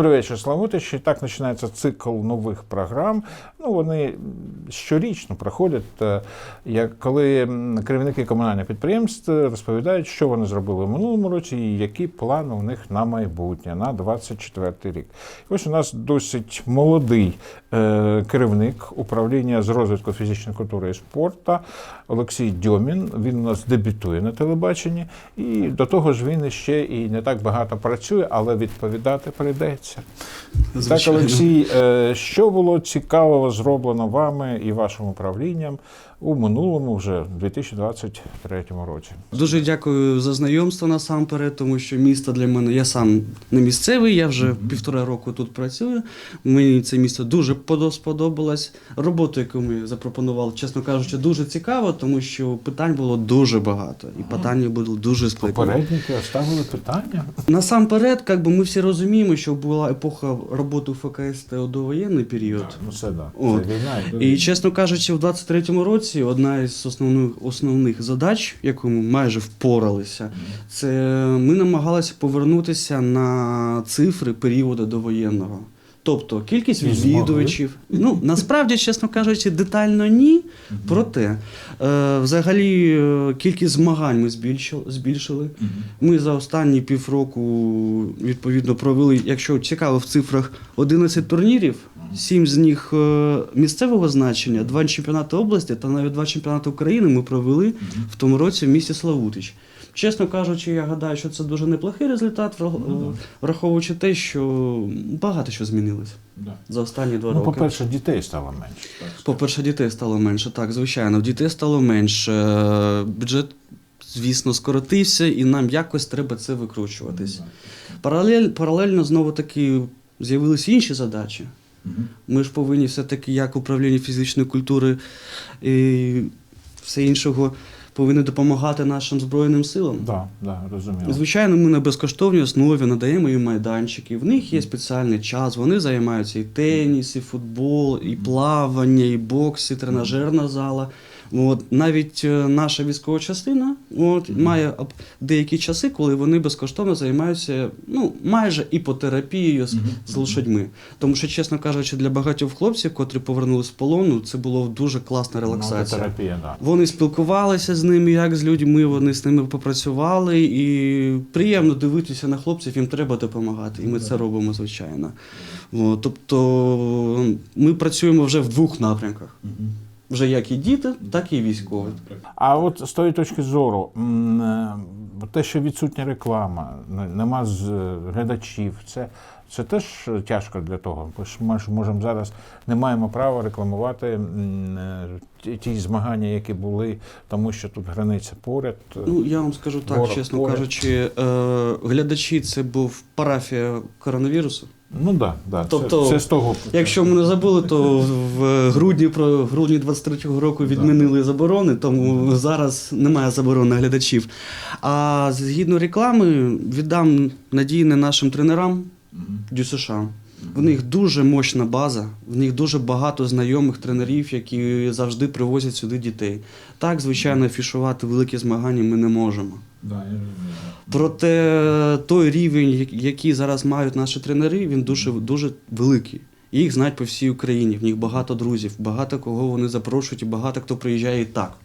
Добрий вечер, Славутич. І так начинается цикл новых програм. Ну, вони щорічно проходять, е, як коли керівники комунальних підприємств розповідають, що вони зробили в минулому році і які плани у них на майбутнє, на 24 рік. І ось у нас досить молодий е, керівник управління з розвитку фізичної культури і спорту Олексій Дьомін. Він у нас дебютує на телебаченні, і до того ж він ще і не так багато працює, але відповідати прийдеться. Так, Олексій, е, що було цікавого зроблено вами і вашим управлінням у минулому вже 2023 році? Дуже дякую за знайомство насамперед, тому що місто для мене, я сам не місцевий, я вже півтора року тут працюю. Мені це місто дуже подо- сподобалось. Роботу, яку ми запропонували, чесно кажучи, дуже цікаво, тому що питань було дуже багато, і питання були дуже складні. Попередники оставили питання. Насамперед, як би ми всі розуміємо, що була епоха роботи ФКСТ у довоєнний період. Ну це да. От. Це війна. І чесно кажучи, в 23-му році одна із основних основних задач, яку ми майже впоралися, це ми намагалися повернутися на цифри періоду довоєнного. Тобто кількість відвідувачів. Ну насправді, чесно кажучи, детально ні. Проте, е, взагалі, е, кількість змагань ми збільшили. Ми за останні півроку відповідно провели, якщо цікаво, в цифрах 11 турнірів, 7 з них е, місцевого значення, 2 чемпіонати області та навіть 2 чемпіонати України ми провели в тому році в місті Славутич. Чесно кажучи, я гадаю, що це дуже неплохий результат, Ну, враховуючи те, що багато що змінилось за останні два Ну, роки. по-перше, дітей стало менше. По-перше, дітей стало менше, так, звичайно. Дітей стало менше. Бюджет, звісно, скоротився, і нам якось треба це викручуватись. Паралель, паралельно знову таки з'явилися інші задачі. Ми ж повинні все-таки, як управління фізичної культури і все іншого, повинні допомагати нашим Збройним силам. Да, да, розумію. Звичайно, ми на безкоштовній основі надаємо їм майданчики. В них є спеціальний час. Вони займаються і теніс, і футбол, і плавання, і бокс, і тренажерна зала. От навіть е, наша військова частина от має деякі часи, коли вони безкоштовно займаються ну майже іпотерапією з, з лошадьми. Тому що, чесно кажучи, для багатьох хлопців, котрі повернулися з полону, це було дуже класна релаксація. Ну, терапія, да. Вони спілкувалися з ними, як з людьми, вони з ними попрацювали, і приємно дивитися на хлопців, їм треба допомагати. І ми це робимо, звичайно. От, тобто ми працюємо вже в двох напрямках: вже як і діти, так і військові. А от з тої точки зору, е, те, що відсутня реклама, не- нема з е, глядачів, це, це теж тяжко для того. Бо ж ми ж можемо зараз не маємо права рекламувати е, ті- змагання, які були, тому що тут границя поряд. Ну, я вам скажу так, чесно поряд. кажучи, е, глядачі це був парафія коронавірусу. Ну да, да, Тобто, це, це з того. Якщо ми не забули, то в грудні про грудні 23-го року відмінили заборони, тому зараз немає заборон на глядачів. А згідно реклами, віддам надійне нашим тренерам Дю США. В них дуже мощна база, в них дуже багато знайомих тренерів, які завжди привозять сюди дітей. Так, звичайно, афішувати великі змагання ми не можемо. Да, я. Проте той рівень, який зараз мають наші тренери, він дуже, дуже великий. Їх знають по всій Україні, в них багато друзів, багато кого вони запрошують, і багато хто приїжджає і так.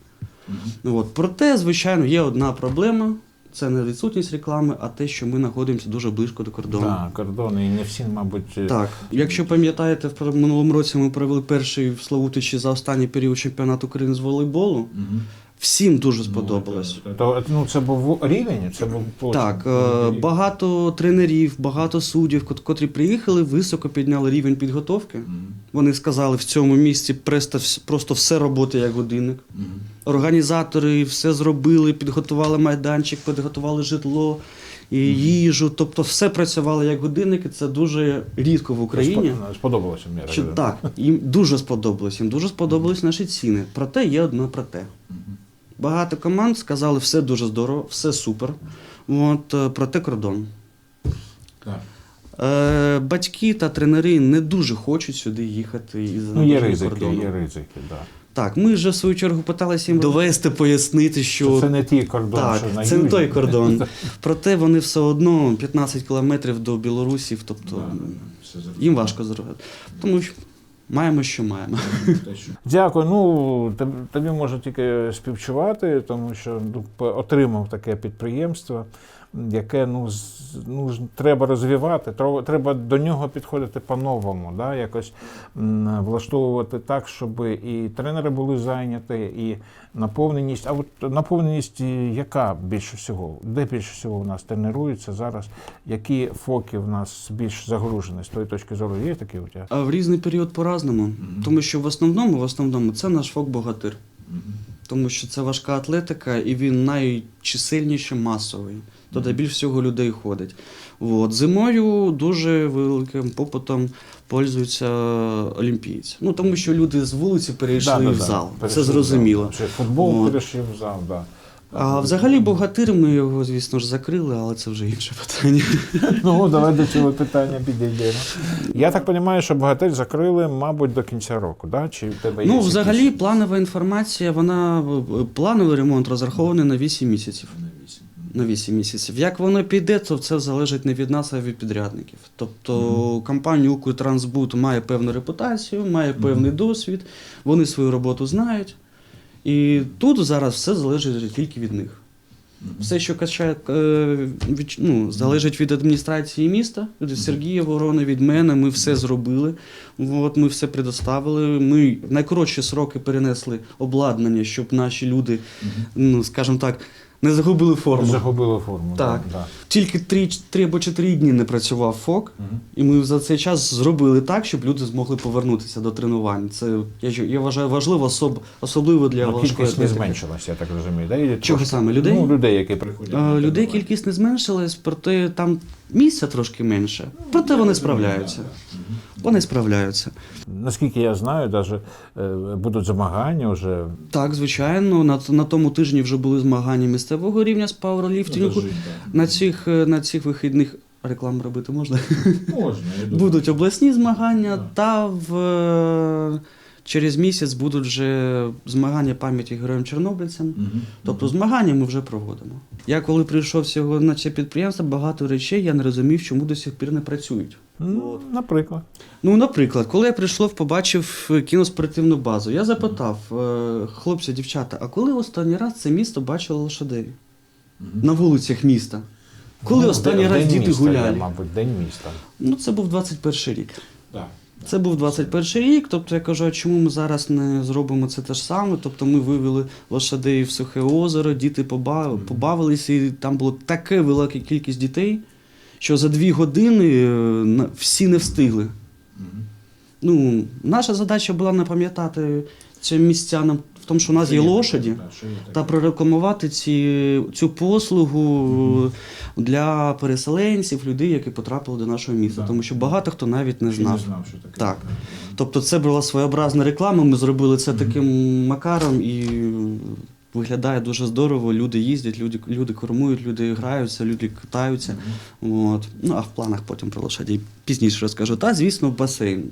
От. Проте, звичайно, є одна проблема. Це не відсутність реклами, а те, що ми знаходимося дуже близько до кордону. Да, кордони, і не всі, мабуть, е, Так, якщо пам'ятаєте, в минулому році ми провели перший в Славутичі за останній період чемпіонату України з волейболу. Мгм. Всім дуже сподобалось. То, ну, це був рівень, це був потім. Так, е, багато тренерів, багато суддів, котрі приїхали, високо підняли рівень підготовки. Мгм. Вони сказали, в цьому місці просто, просто все роботи як годинник. Мгм. Організатори все зробили, підготували майданчик, підготували житло і їжу. Тобто все працювало як годинник, і це дуже рідко в Україні. Сподобалося мені. Що, так, їм дуже сподобалось, їм дуже сподобались наші ціни. Проте є одне проте. Багато команд сказали, все дуже здорово, все супер. От, е, проте кордон. Так. Е, батьки та тренери не дуже хочуть сюди їхати із Ну, є ризики, кордону. є ризики, да. Так, ми вже в свою чергу питалися їм довести, пояснити, що Це не ті кордон, так, що на це не той кордон. Проте вони все одно 15 кілометрів до Білорусі, тобто їм важко зробити. Тому що маємо, що маємо. Дякую. Ну тобі можу тільки співчувати, тому що ну, отримав таке підприємство, яке ну, ну треба розвивати. Треба до нього підходити по-новому, да? якось влаштовувати так, щоб і тренери були зайняті, і наповненість. А от наповненість яка більше всього? Де більше всього у нас тренуються зараз? Які фоки в нас більш загружені з тої точки зору? Є такі у тебе? А в різний період по-разному. Тому що в основному, в основному це наш фок-богатир. Тому що це важка атлетика, і він найчисельніший масовий. Туди більш всього людей ходить. От. Зимою дуже великим попитом пользуються олімпійці. Ну тому що люди з вулиці перейшли Да, да, в зал. Перейшли Це зрозуміло. Чи Футбол От. перейшов в зал, да. А взагалі богатир ми його, звісно ж, закрили, але це вже інше питання. Ну, давай до цього питання підійдемо. Я так розумію, що богатир закрили, мабуть, до кінця року, да? Чи в тебе є Ну, якісь- взагалі, планова інформація, вона плановий ремонт розрахований на 8 місяців. На 8 місяців. Як воно піде, то це залежить не від нас, а від підрядників. Тобто компанія Укртрансбут має певну репутацію, має певний досвід, вони свою роботу знають. І тут зараз все залежить тільки від них. Все, що качає, е, від, ну, залежить від адміністрації міста, від Сергія Ворони, від мене. Ми все зробили. От, ми все предоставили. Ми найкоротші сроки перенесли обладнання, щоб наші люди, ну скажімо так, не загубили форму. Загубили форму. Так. Да, Тільки три, три або чотири дні не працював ФОК, угу. і ми за цей час зробили так, щоб люди змогли повернутися до тренувань. Це я, я вважаю важливо, особ, особливо для Ну, важкої кількість не зменшилася, я так розумію. Да? Или Чого трошки? саме, людей? Ну, людей, які приходять. А, Людей кількість не зменшилась, проте там місця трошки менше. Проте вони справляються. Вони справляються. Наскільки я знаю, даже, е, будуть змагання вже. Так, звичайно, на, на тому тижні вже були змагання місцевого рівня з пауерліфтингу. На цих, е, на цих вихідних рекламу робити можна. Можна, я Будуть обласні змагання, та в, е, через місяць будуть вже змагання пам'яті героям чорнобильцям. Тобто змагання ми вже проводимо. Я коли прийшов сьогодні на це підприємство, багато речей я не розумів, чому до сих пір не працюють. Ну, наприклад. Ну, наприклад, коли я прийшов, побачив е, кіноспортивну базу, я запитав е, хлопці, дівчата, а коли останній раз це місто бачило лошадей на вулицях міста? Коли Ну, останній день- раз день діти міста, гуляли? Мабуть, день міста. Ну, це був 21 рік. Да. Це був 21 рік, тобто я кажу, а чому ми зараз не зробимо це те ж саме? Тобто ми вивели лошадей в сухе озеро, діти поба- побавилися, і там було таке велика кількість дітей, що за дві години е, всі не встигли. Ну, наша задача була не пам'ятати цим містянам в тому, що у нас є лошаді, та прорекламувати ці, цю послугу для переселенців, людей, які потрапили до нашого міста. Тому що багато хто навіть не знав. що таке. Так. Тобто це була своєобразна реклама, ми зробили це таким макаром і виглядає дуже здорово. Люди їздять, люди, люди кормують, люди граються, люди катаються. От. Ну а в планах потім про лошадей пізніше розкажу. Та, звісно, басейн.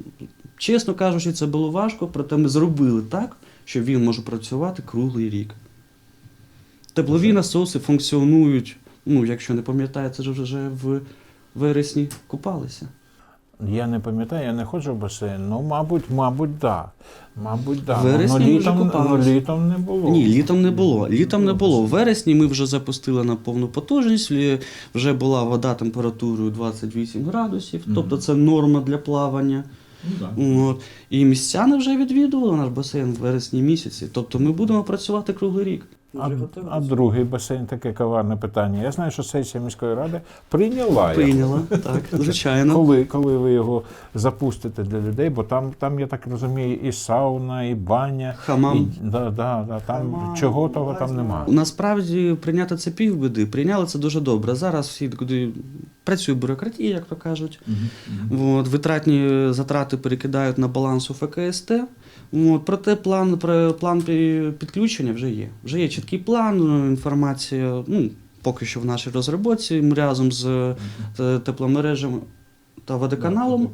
Чесно кажучи, це було важко, проте ми зробили так, що він може працювати круглий рік. Теплові насоси функціонують. Ну, якщо не пам'ятаєте, це ж вже в вересні купалися. Я не пам'ятаю, я не ходжу в басейн. Ну, мабуть, мабуть, да. Мабуть, да. Вересні ну, ми вже літом, ну, літом не було. Ні, літом не було. Літом не було. В вересні ми вже запустили на повну потужність. Вже була вода температурою 28 градусів, тобто це норма для плавання. Ну. От. І містяни вже відвідували наш басейн в вересні місяці. Тобто ми будемо працювати круглий рік. А, а другий басейн таке коварне питання. Я знаю, що сесія міської ради прийняла. його. Прийняла, так, звичайно. Коли, коли ви його запустите для людей, бо там, там, я так розумію, і сауна, і баня. Хамам. І, да, да, да, там Хамам, чого того там нема. Насправді прийняти це півбіди. Прийняли це дуже добре. Зараз всі куди працює бюрократія, як то кажуть. От, витратні затрати перекидають на баланс у ФКСТ. От, проте план, план підключення вже є. Вже є чіткий план, інформація, ну, поки що в нашій розробці. Ми разом з е, тепломережами. та водоканалом.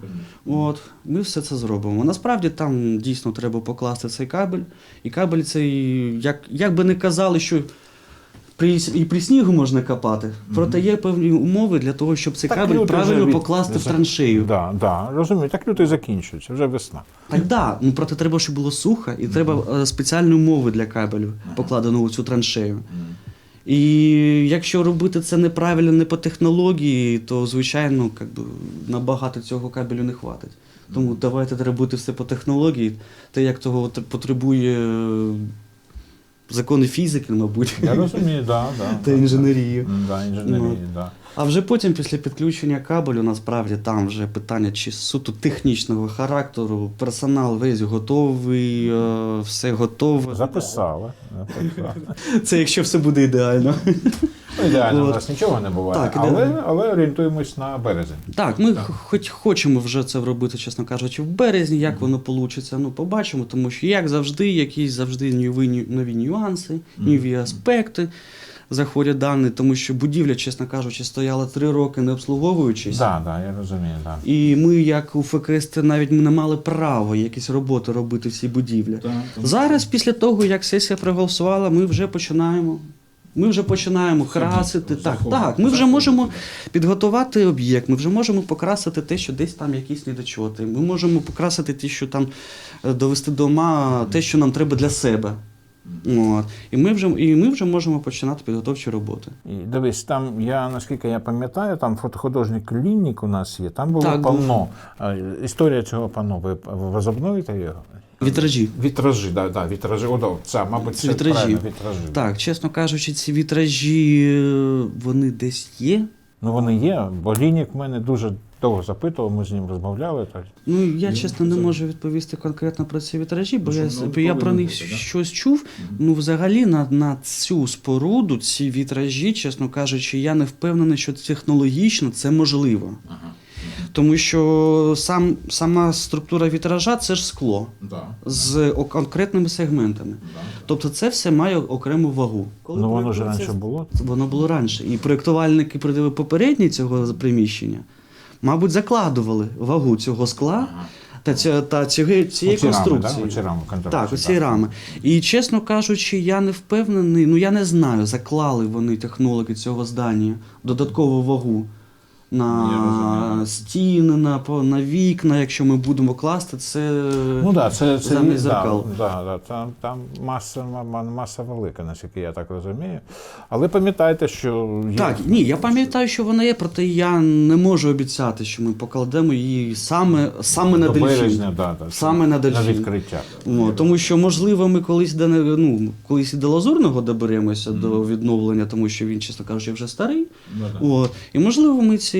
От, ми все це зробимо. Насправді там дійсно треба покласти цей кабель. І кабель цей, як, як би не казали, що при, і при снігу можна копати, проте є певні умови для того, щоб цей Так кабель правильно від- покласти в траншею. Да, да, розумію. Так лютий закінчується, вже весна. Так, да, ну проте треба, щоб було сухо, і треба е, спеціальні умови для кабелю, покладено у цю траншею. І якщо робити це неправильно, не по технології, то звичайно как би, набагато цього кабелю не хватить. Тому давайте робити все по технології, те, як того потребує закони фізики, мабуть, Я розумію, да, да. та да, інженерії. Да, да, інженерії, Ну. да. А вже потім, після підключення кабелю, насправді там вже питання чи суто технічного характеру, персонал весь готовий, е, все готове. Записали. Це якщо все буде ідеально. Ну, Ідеально, у нас нічого не буває, Так, але, але орієнтуємось на березень. Так, ми х- хоч хочемо вже це робити, чесно кажучи, в березні, як воно вийде, ну побачимо, тому що, як завжди, якісь завжди нові, нові нюанси, нові аспекти заходять дані, тому що будівля, чесно кажучи, стояла три роки не обслуговуючись. Так, да, да, я розумію, так. І ми, як у ФКСТ, навіть не мали права якісь роботи робити в цій будівлі. Зараз, після того, як сесія проголосувала, ми вже починаємо. Ми вже починаємо красити. Так, так. Ми вже можемо підготувати об'єкт, ми вже можемо покрасити те, що десь там якісь недочоти. Ми можемо покрасити те, що там е, довести до ума, те, що нам треба для себе. От. І, ми вже, і ми вже можемо починати підготовчі роботи. І дивись, там я наскільки я пам'ятаю, там фотохудожник Ліннік у нас є. Там було Так, був. панно. А, Історія цього панно. Ви возобновите його? Вітражі. Вітражі, да, да, вітражі. О, да, це, мабуть, Це це вітражі. правильно, вітражі. Так, чесно кажучи, ці вітражі е, вони десь є. Ну вони є, бо Лінік в мене дуже довго запитував, ми з ним розмовляли. Так. Ну, я чесно не можу відповісти конкретно про ці вітражі, бо я, бо я про них щось чув. Ну, взагалі, на, на цю споруду, ці вітражі, чесно кажучи, я не впевнений, що технологічно це можливо. Тому що сам, сама структура вітража це ж скло з о- конкретними сегментами. Тобто це все має окрему вагу. Ну воно ж раніше було. Воно було раніше. І проєктувальники при- попередні цього приміщення, мабуть, закладували вагу цього скла та, ця- та цієї, цієї Оці рами, конструкції. да? Рами конструкції, Так, оці так. рами. І чесно кажучи, я не впевнений, ну я не знаю, заклали вони технологи цього здання додаткову вагу на стіни, на, на вікна, якщо ми будемо класти, це. Ну так, це, це Замість зеркал. Да, да, там, там маса, маса велика, наскільки я так розумію. Але пам'ятайте, що є. Так, ні, я пам'ятаю, що вона є, проте я не можу обіцяти, що ми покладемо її саме, саме на дельфін. да, да, Саме на дельфін. відкриття. О, тому що, можливо, ми колись до, ну, колись і до лазурного доберемося до відновлення, тому що він, чесно кажучи, вже старий. От. І можливо, ми ці,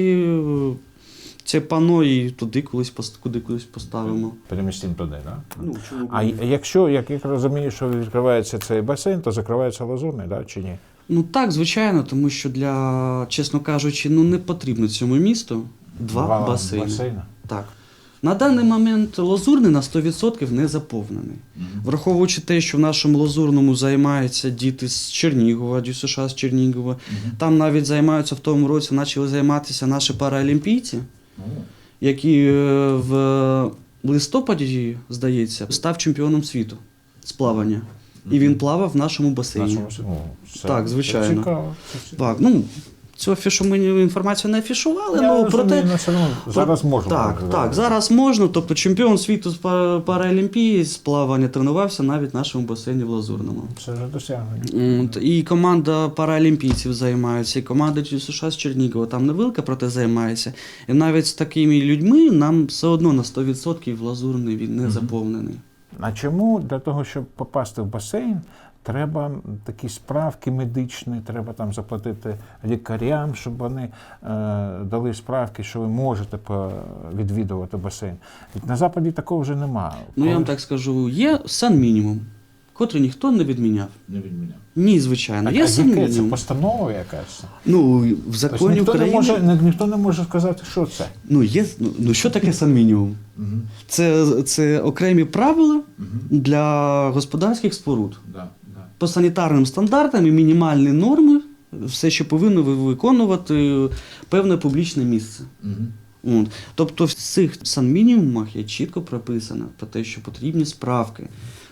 це пано і туди колись куди колись поставимо. Перемістимо туди, так? Да? Ну, чому А якщо, як я розумію, що відкривається цей басейн, то закривається лазурний, да, чи ні? Ну так, звичайно, тому що для, чесно кажучи, ну не потрібно цьому місту два, басейни. басейни. Так. На даний момент лазурний на 100% не заповнений. Враховуючи те, що в нашому лазурному займаються діти з Чернігова, ДЮСШ з Чернігова. Там навіть займаються в тому році, почали займатися наші паралімпійці, які е, в листопаді, здається, став чемпіоном світу з плавання. І він плавав в нашому басейні. Нашому О, це- Так, це звичайно. цікаво. це цікаво. Так, ну цю афішу ми інформацію не афішували, Я ну розумію, проте. ну, зараз можна. Так, буде так, зараз можна. Тобто чемпіон світу з пара- паралімпії з плавання тренувався навіть в нашому басейні в Лазурному. Це вже досягнення. І команда паралімпійців займається, і команда США з Чернігова там невелика, проте займається. І навіть з такими людьми нам все одно на 100% лазурний він не заповнений. А чому для того, щоб попасти в басейн, треба такі справки медичні, треба там заплатити лікарям, щоб вони е, дали справки, що ви можете відвідувати басейн. Від на Западі такого вже немає. Ну я вам так скажу, є сан-мінімум, котрий ніхто не відміняв. Не відміняв. Ні, звичайно, А є яке це сан-мінімум. постанова якась? Ну, в Тобто законі ніхто, не може, ніхто не може сказати, що це. Ну, є, ну, ну що таке сан-мінімум? Це, це окремі правила для господарських споруд. Да. По санітарним стандартам і мінімальні норми, все, що повинно виконувати певне публічне місце. Угу. От. Тобто в цих санмінімумах є чітко прописано про те, що потрібні справки.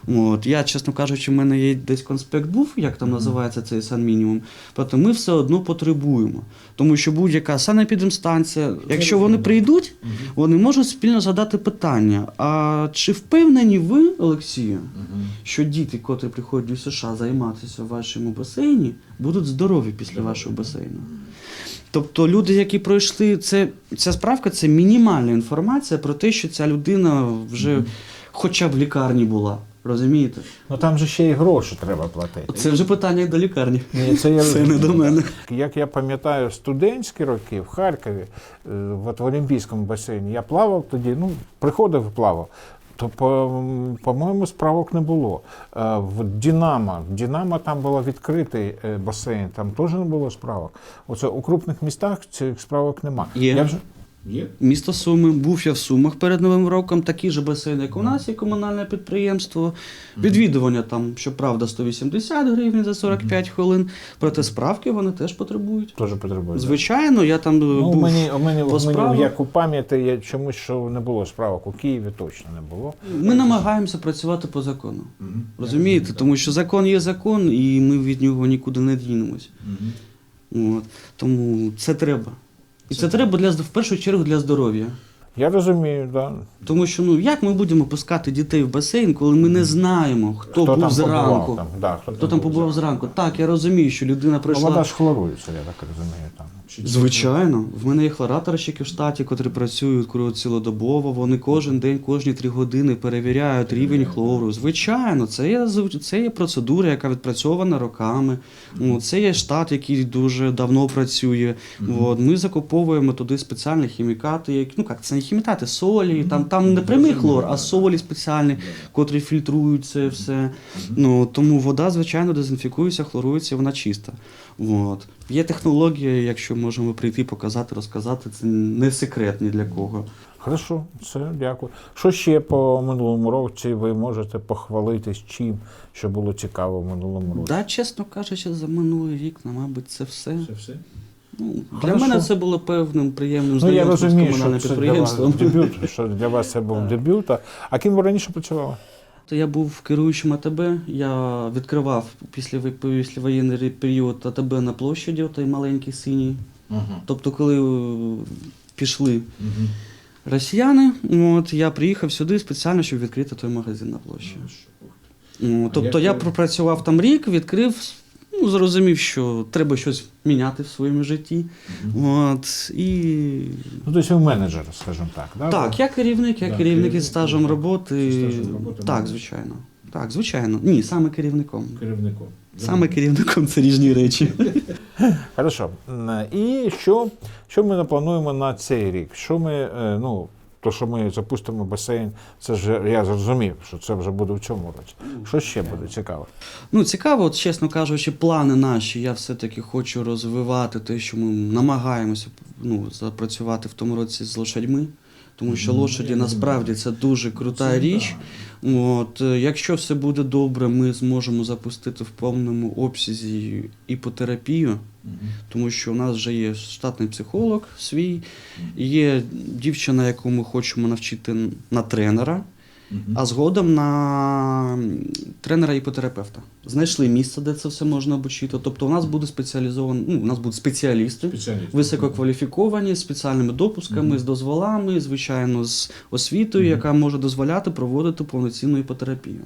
От. Я, чесно кажучи, в мене є десь конспект був, як там називається цей санмінімум, проте ми все одно потребуємо. Тому що будь-яка санепідемстанція, якщо вони прийдуть, вони можуть спільно задати питання: а чи впевнені ви, Олексію, що діти, котрі приходять до США займатися в вашому басейні, будуть здорові після вашого басейну? Тобто люди, які пройшли, це, ця справка це мінімальна інформація про те, що ця людина вже хоча б в лікарні була. Розумієте? Ну там же ще й гроші треба платити. Це вже питання до лікарні. Ні, це я Це не до мене. Як я пам'ятаю, студентські роки в Харкові, е, от в Олімпійському басейні, я плавав тоді, ну, приходив і плавав. То, по- по-моєму, справок не було. Е, В Дінамо, в Дінамо там був відкритий е, басейн, там теж не було справок. Оце у крупних містах цих справок нема. Є. Я вже... Є? Місто Суми, був я в Сумах перед Новим роком, такі ж басейни, як у нас, є комунальне підприємство. Відвідування там, щоправда, 180 гривень за 45 хвилин. Проте справки вони теж потребують. Теж потребує. Звичайно, я там Ну, у мені, у мене, по справах. як у пам'яті, я чомусь, що не було справок. У Києві точно не було. Ми намагаємося працювати по закону. Розумієте? Тому що закон є закон, і ми від нього нікуди не дінемось. От. Тому це треба. І це, треба для в першу чергу для здоров'я. Я розумію, да. Тому що ну як ми будемо пускати дітей в басейн, коли ми не знаємо, хто, був там зранку. побував там. Да, хто, Хто там побував зранку? Так, я розумію, що людина Ну, прийшла. вода ж хлорується, я так розумію. Там. Звичайно, в мене є хлораторщики в штаті, котрі працюють цілодобово. Вони кожен день, кожні три години перевіряють рівень хлору. Звичайно, це є це є процедура, яка відпрацьована роками. Це є штат, який дуже давно працює. От, ми закуповуємо туди спеціальні хімікати, які ну як це не хімікати, солі. Там там не прямий хлор, а солі спеціальні, котрі фільтрують це все. Ну тому вода, звичайно, дезінфікується, хлорується, вона чиста. От. Є технологія, якщо можемо прийти, показати, розказати, це не секрет ні для кого. Хорошо, все, дякую. Що ще по минулому році ви можете похвалитись чим, що було цікаво в минулому році? Да, чесно кажучи, за минулий рік, ну, мабуть, це все. Це все? Ну, для Хорошо. мене це було певним приємним Ну я знайомством з комунальним що це для вас підприємством. дебют, що для вас це був дебют. А- А ким ви раніше працювали? То я був керуючим АТБ, я відкривав після післявоєнний період АТБ на площаді, той маленький синій. Ага. Тобто, коли е, пішли росіяни, от, я приїхав сюди спеціально, щоб відкрити той магазин на площі. Ну, тобто я пропрацював там рік, відкрив, ну, зрозумів, що треба щось міняти в своєму житті. От, і... Ну, тобто ви менеджер, скажімо так. Да? Так, я керівник, я Да, керівник керівник, із стажем роботи. Стажем роботи Так, менеджер. звичайно. Так, звичайно. Ні, саме керівником. Керівником. Саме керівником це різні речі. Хорошо. М, І що, що ми плануємо на цей рік? Що ми, е, ну, то, що ми запустимо басейн, це ж я зрозумів, що це вже буде в цьому році. Що ще буде цікаво? Ну, цікаво, от, чесно кажучи, плани наші. Я все-таки хочу розвивати те, що ми намагаємося ну, запрацювати в тому році з лошадьми. Тому що лошаді насправді це дуже крута річ. От, е, якщо все буде добре, ми зможемо запустити в повному обсязі іпотерапію, тому що у нас вже є штатний психолог свій, є дівчина, яку ми хочемо навчити на тренера, а згодом на тренера іпотерапевта. Знайшли місце, де це все можна обучити. Тобто у нас буде спеціалізовані, ну, у нас будуть спеціалісти. Спеціаліст. Висококваліфіковані з спеціальними допусками, Мгм. з дозволами, звичайно, з освітою, Мгм. яка може дозволяти проводити повноцінну іпотерапію.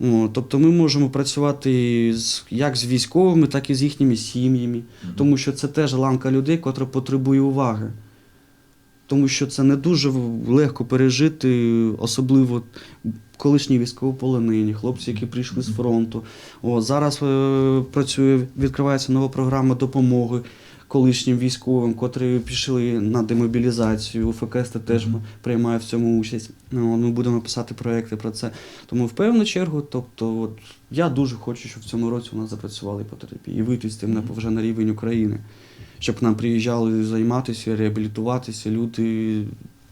О, тобто ми можемо працювати з, як з військовими, так і з їхніми сім'ями, Мгм. тому що це теж ланка людей, котра потребує уваги. Тому що це не дуже легко пережити, особливо колишні військовополонені, хлопці, які прийшли з фронту. О, зараз е, працює, відкривається нова програма допомоги колишнім військовим, котрі пішли на демобілізацію. УФКС теж приймає в цьому участь. Ну, Ми будемо писати проекти про це. Тому в певну чергу, тобто, от, я дуже хочу, щоб в цьому році у нас запрацювали іпотерапії і вийти з тим на вже на рівень України, щоб к нам приїжджали займатися, реабілітуватися люди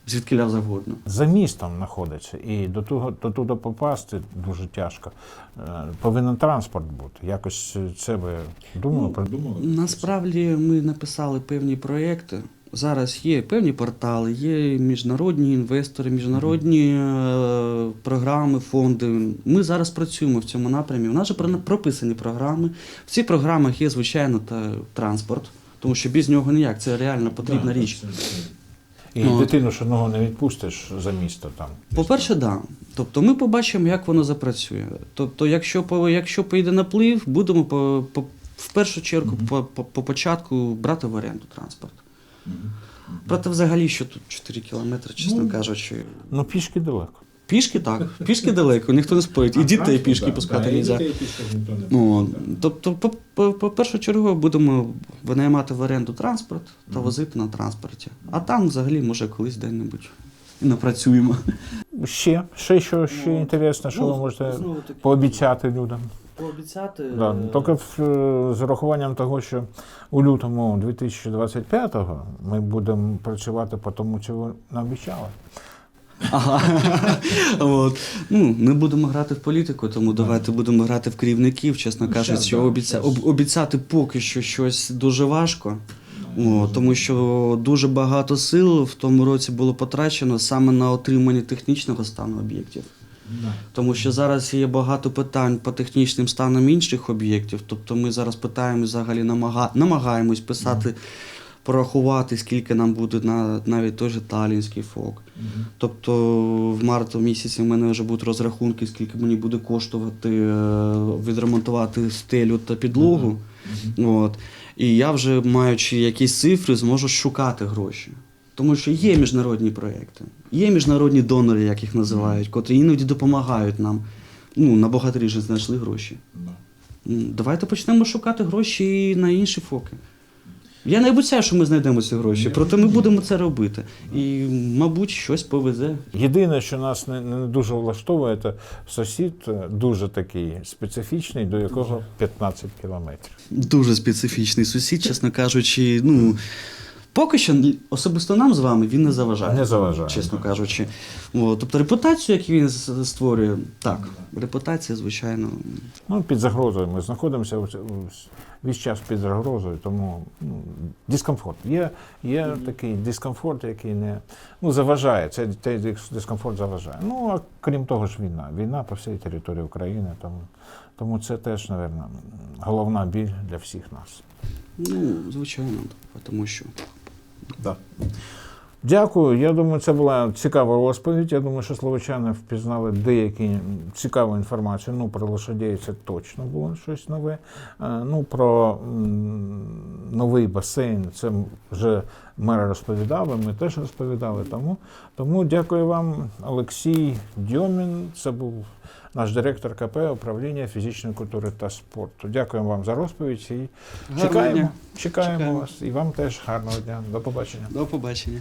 звідки завгодно. За містом знаходиться, і до того до туди попасти дуже тяжко. Е, Повинен транспорт бути. Якось це ви думали Ну, про Насправді ми написали певні проекти. зараз є певні портали, є міжнародні інвестори, міжнародні е, програми, фонди. Ми зараз працюємо в цьому напрямі. У нас же прописані програми. В цих програмах є, звичайно, та транспорт, тому що без нього ніяк. Це реально потрібна річ. І Ну, дитину ж одного не відпустиш за місто там. По-перше, так. Да. Тобто ми побачимо, як воно запрацює. Тобто, якщо, якщо поїде наплив, будемо по, по, в першу чергу по, по, по початку брати в оренду транспорт. Проте взагалі, що тут 4 кілометри, чесно Ну, кажучи. Ну, пішки далеко. Пішки так, пішки далеко, ніхто не спорить. І дітей пішки пускати не можна. Ну, тобто, по, по, по першу чергу будемо винаймати в оренду транспорт та возити на транспорті. А там взагалі, може, колись де-небудь і напрацюємо. Ще, ще що ще Ну, інтересно, що ну, ви можете пообіцяти людям. Пообіцяти. Да, е, тільки в, е, з урахуванням того, що у лютому 2025-го ми будемо працювати по тому, ви нам обіцяли. Ага. От. Ну, не будемо грати в політику, тому давайте будемо грати в керівників, чесно Ну, кажучи, що да, обіця... об- обіцяти поки що щось дуже важко. О, тому що дуже багато сил в тому році було потрачено саме на отримання технічного стану об'єктів. Тому що зараз є багато питань по технічним станам інших об'єктів. Тобто ми зараз питаємо взагалі намага... намагаємось писати, порахувати, скільки нам буде на навіть той же Талінський фок. Тобто в марті місяці в мене вже будуть розрахунки, скільки мені буде коштувати е, відремонтувати стелю та підлогу. От. І я вже, маючи якісь цифри, зможу шукати гроші. Тому що є міжнародні проекти, є міжнародні донори, як їх називають, котрі іноді допомагають нам. Ну, на багаторіжні знайшли гроші. Давайте почнемо шукати гроші на інші фоки. Я не обіцяю, що ми знайдемо ці гроші, проте ми будемо це робити. І, мабуть, щось повезе. Єдине, що нас не, не дуже влаштовує, це сусід е, дуже такий специфічний, до якого 15 кілометрів. Дуже специфічний сусід, чесно кажучи. Ну, поки що особисто нам з вами він не заважає. Не заважає, Чесно кажучи. От, тобто репутацію, яку він створює, так, репутація, звичайно. Ну, під загрозою. Ми знаходимося весь час під загрозою, тому ну, дискомфорт. Є, є такий дискомфорт, який не ну, заважає. Цей, цей дискомфорт заважає. Ну, а крім того ж, війна. Війна по всій території України. Тому, тому це теж, мабуть, головна біль для всіх нас. Ну, звичайно, тому що. Да. Дякую. Я думаю, це була цікава розповідь. Я думаю, що словачани впізнали деякі цікаву інформацію. Ну, про лошадей це точно було щось нове. Е, Ну, про новий басейн це вже мер розповідав, і ми теж розповідали. Тому, тому дякую вам, Олексій Дьомін. Це був наш директор КП управління фізичної культури та спорту. Дякуємо вам за розповідь і чекаємо, чекаємо Чекаємо. вас. І вам теж гарного дня. До побачення. До побачення.